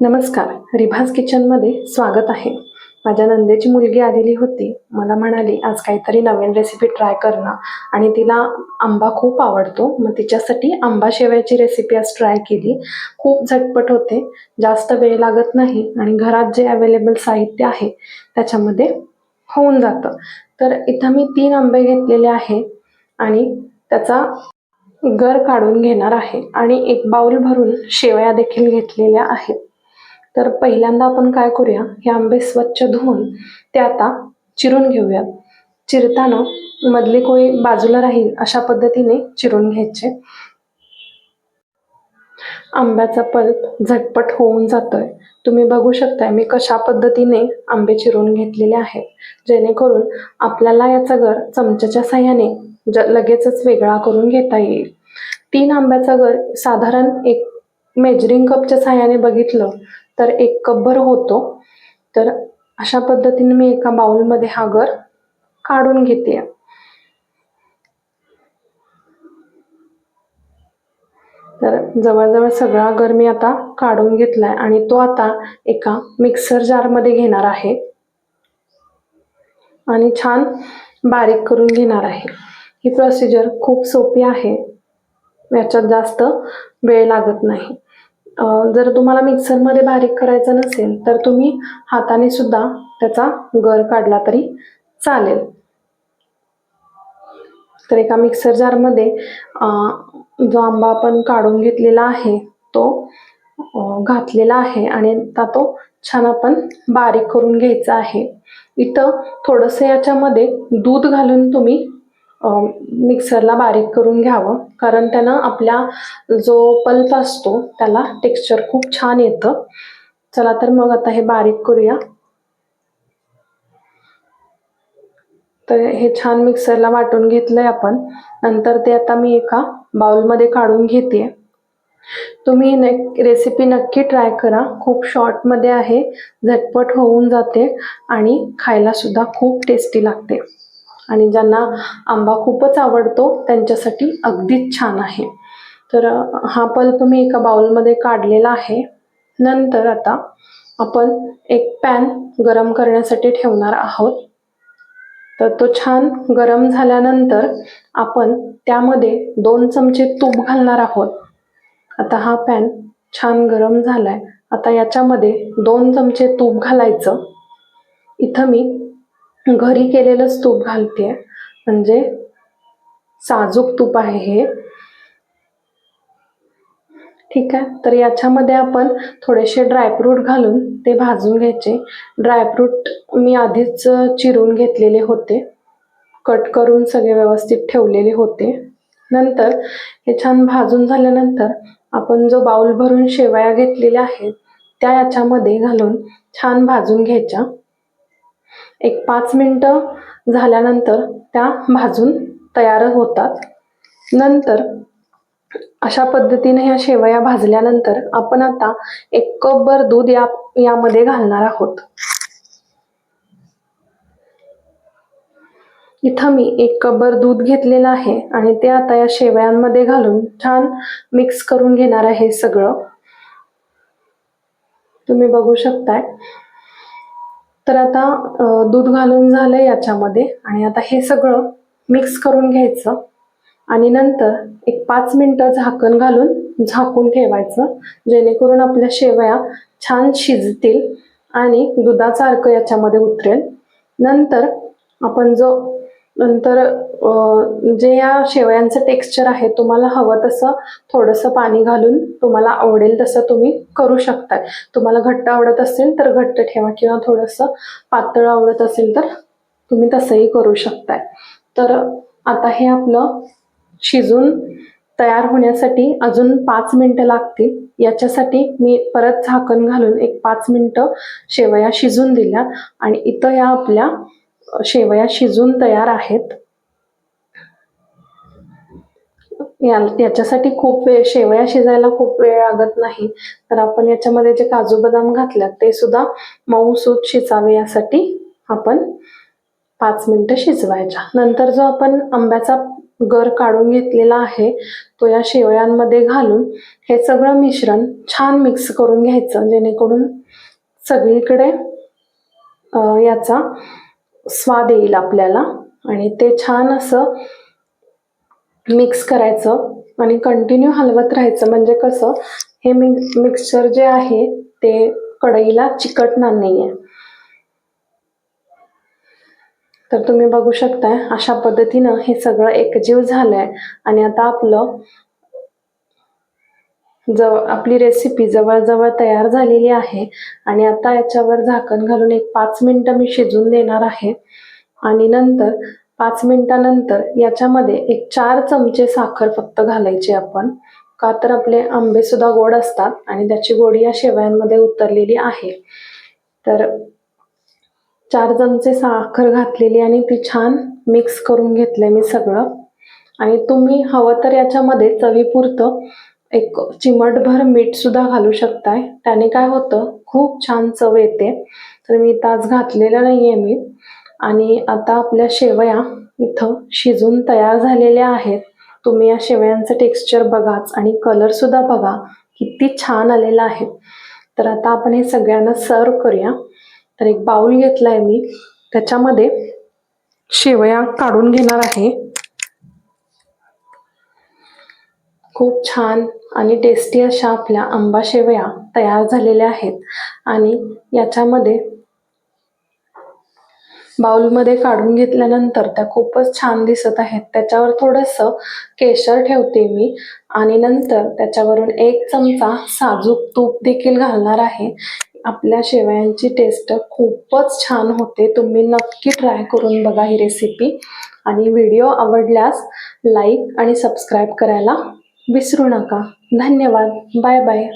नमस्कार. रिभाज किचनमध्ये स्वागत आहे. माझ्या नंदेची मुलगी आलेली होती. मला म्हणाली आज काहीतरी नवीन रेसिपी ट्राय करणं आणि तिला आंबा खूप आवडतो. मग तिच्यासाठी आंबा शेवयाची रेसिपी आज ट्राय केली. खूप झटपट होते. जास्त वेळ लागत नाही आणि घरात जे अवेलेबल साहित्य आहे त्याच्यामध्ये होऊन जातं. तर इथं मी तीन आंबे घेतलेले आहे आणि त्याचा गर काढून घेणार आहे. आणि एक बाऊल भरून शेवया देखील घेतलेल्या आहेत. तर पहिल्यांदा आपण काय करूया? हे आंबे स्वच्छ धुवून ते आता चिरून घेऊया. चिरताना मधली कोळी बाजूला राहील अशा पद्धतीने चिरून घ्यायचे. आंब्याचा पल्प झटपट होऊन जातोय. तुम्ही बघू शकताय मी कशा पद्धतीने आंबे चिरून घेतलेले आहेत. जेणेकरून आपल्याला याचा गर चमच्याच्या साह्याने ज लगेचच वेगळा करून घेता येईल. तीन आंब्याचा गर साधारण एक मेजरिंग कपच्या साह्याने बघितलं तर एक कपभर होतो. तर अशा पद्धतीने मी एका बाउलमध्ये हा गर काढून घेते. तर जवळजवळ सगळा गर मी आता काढून घेतलाय आणि तो आता एका मिक्सर जारमध्ये घेणार आहे. आणि छान बारीक करून घेणार आहे. ही प्रोसिजर खूप सोपी आहे. याच्यात जास्त वेळ लागत नाही. जर तुम्हाला मिक्सरमध्ये बारीक करायचं नसेल तर तुम्ही हाताने सुद्धा त्याचा गर काढला तरी चालेल. तर एका मिक्सर जारमध्ये जो आंबा आपण काढून घेतलेला आहे तो घातलेला आहे आणि आता तो छान आपण बारीक करून घ्यायचा आहे. इथं थोडंसं याच्यामध्ये दूध घालून तुम्ही मिक्सरला बारीक करून घ्यावं. कारण त्यानं आपल्या जो पल्प असतो त्याला टेक्स्चर खूप छान येतं. चला तर मग आता हे बारीक करूया. तर हे छान मिक्सरला वाटून घेतलंय आपण. नंतर ते आता मी एका बाउलमध्ये काढून घेते. तुम्ही रेसिपी नक्की ट्राय करा. खूप शॉर्टमध्ये आहे. झटपट होऊन जाते आणि खायला सुद्धा खूप टेस्टी लागते. आणि ज्यांना आंबा खूपच आवडतो त्यांच्यासाठी अगदीच छान आहे. तर हा पल्प मी एका बाउलमध्ये काढलेला आहे. नंतर आता आपण एक पॅन गरम करण्यासाठी ठेवणार आहोत. तर तो छान गरम झाल्यानंतर आपण त्यामध्ये दोन चमचे तूप घालणार आहोत. आता हा पॅन छान गरम झाला आहे आता याच्यामध्ये दोन चमचे तूप घालायचं. इथं मी घरी केलेलंच तूप घालते म्हणजे साजूक तूप आहे हे. ठीक आहे? तर याच्यामध्ये आपण थोडेसे ड्रायफ्रूट घालून ते भाजून घ्यायचे. ड्रायफ्रूट मी आधीच चिरून घेतलेले होते. कट करून सगळे व्यवस्थित ठेवलेले होते. नंतर हे छान भाजून झाल्यानंतर आपण जो बाउल भरून शेवया घेतलेल्या आहेत त्या याच्यामध्ये घालून छान भाजून घ्यायच्या. एक पाच मिनटं झाल्यानंतर त्या भाजून तयार होतात. नंतर अशा पद्धतीने ह्या शेवया भाजल्यानंतर आपण आता एक कपभर दूध या यामध्ये घालणार आहोत. इथं मी एक कपभर दूध घेतलेलं आहे आणि ते आता या शेवयांमध्ये घालून छान मिक्स करून घेणार आहे सगळं. तुम्ही बघू शकताय. तर आता दूध घालून झालं याच्यामध्ये आणि आता हे सगळं मिक्स करून घ्यायचं आणि नंतर एक पाच मिनटं झाकण घालून झाकून ठेवायचं जेणेकरून आपल्या शेवया छान शिजतील आणि दुधाचा अर्क याच्यामध्ये उतरेल. नंतर आपण जो नंतर जे या शेवयांचं टेक्स्चर आहे तुम्हाला हवं तसं थोडंसं पाणी घालून तुम्हाला आवडेल तसं तुम्ही करू शकता तुम्हाला घट्ट आवडत असेल तर घट्ट ठेवा किंवा थोडंसं पातळ आवडत असेल तर तुम्ही तसंही करू शकताय. तर आता हे आपलं शिजून तयार होण्यासाठी अजून पाच मिनटं लागतील. याच्यासाठी मी परत झाकण घालून एक पाच मिनटं शेवया शिजून दिल्या आणि इथं या आपल्या शेवया शिजून तयार आहेत. या याच्यासाठी खूप वेळ शेवया शिजायला खूप वेळ लागत नाही. तर आपण याच्यामध्ये जे काजू बदाम घातल्यात ते सुद्धा मऊसूत शिजावे यासाठी आपण पाच मिनिटं शिजवायच्या. नंतर जो आपण आंब्याचा गर काढून घेतलेला आहे तो या शेवयांमध्ये घालून हे सगळं मिश्रण छान मिक्स करून घ्यायचं जेणेकरून सगळीकडे याचा स्वाद येईल आपल्याला. आणि ते छान असं मिक्स करायचं आणि कंटिन्यू हलवत राहायचं. म्हणजे कसं हे मिक्स मिक्सचर जे आहे ते कढईला चिकटणार नाहीये. तर तुम्ही बघू शकताय अशा पद्धतीनं हे सगळं एकजीव झालंय. आणि आता आपलं जवळ आपली रेसिपी जवळजवळ तयार झालेली आहे. आणि आता याच्यावर झाकण घालून एक पाच मिनटं मी शिजून देणार आहे. आणि नंतर पाच मिनिटानंतर याच्यामध्ये एक चार चमचे साखर फक्त घालायची आपण. का तर आपले आंबे सुद्धा गोड असतात आणि त्याची गोडी या शेवयांमध्ये उतरलेली आहे. तर चार चमचे साखर घातलेली आणि ती छान मिक्स करून घेतलंय मी सगळं. आणि तुम्ही हवं तर याच्यामध्ये चवीपुरतं एक चिमटभर मीठ सुद्धा घालू शकताय. त्याने काय होतं खूप छान चव येते. तर मी तास घातलेलं आहे मी आणि आता आपल्या शेवया इथं शिजून तयार झालेल्या आहेत. तुम्ही या शेवयांचं टेक्स्चर बघाच आणि कलर सुद्धा बघा. किती छान आलेला आहे. तर आता आपण हे सगळ्यांना सर्व करूया. तर एक बाउल घेतलाय मी. त्याच्यामध्ये शेवया काढून घेणार आहे. खूप छान आणि टेस्टी अशा आपल्या आंबा शेवया तयार झालेल्या आहेत. आणि याच्यामध्ये बाउलमध्ये काढून घेतल्यानंतर त्या खूपच छान दिसत आहेत. त्याच्यावर थोडंसं केशर ठेवते मी आणि नंतर त्याच्यावरून एक चमचा साजूक तूप देखील घालणार आहे. आपल्या शेवयांची टेस्ट खूपच छान होते. तुम्ही नक्की ट्राय करून बघा ही रेसिपी आणि व्हिडिओ आवडल्यास लाईक आणि सबस्क्राईब करायला विसरू नका. धन्यवाद. Bye bye.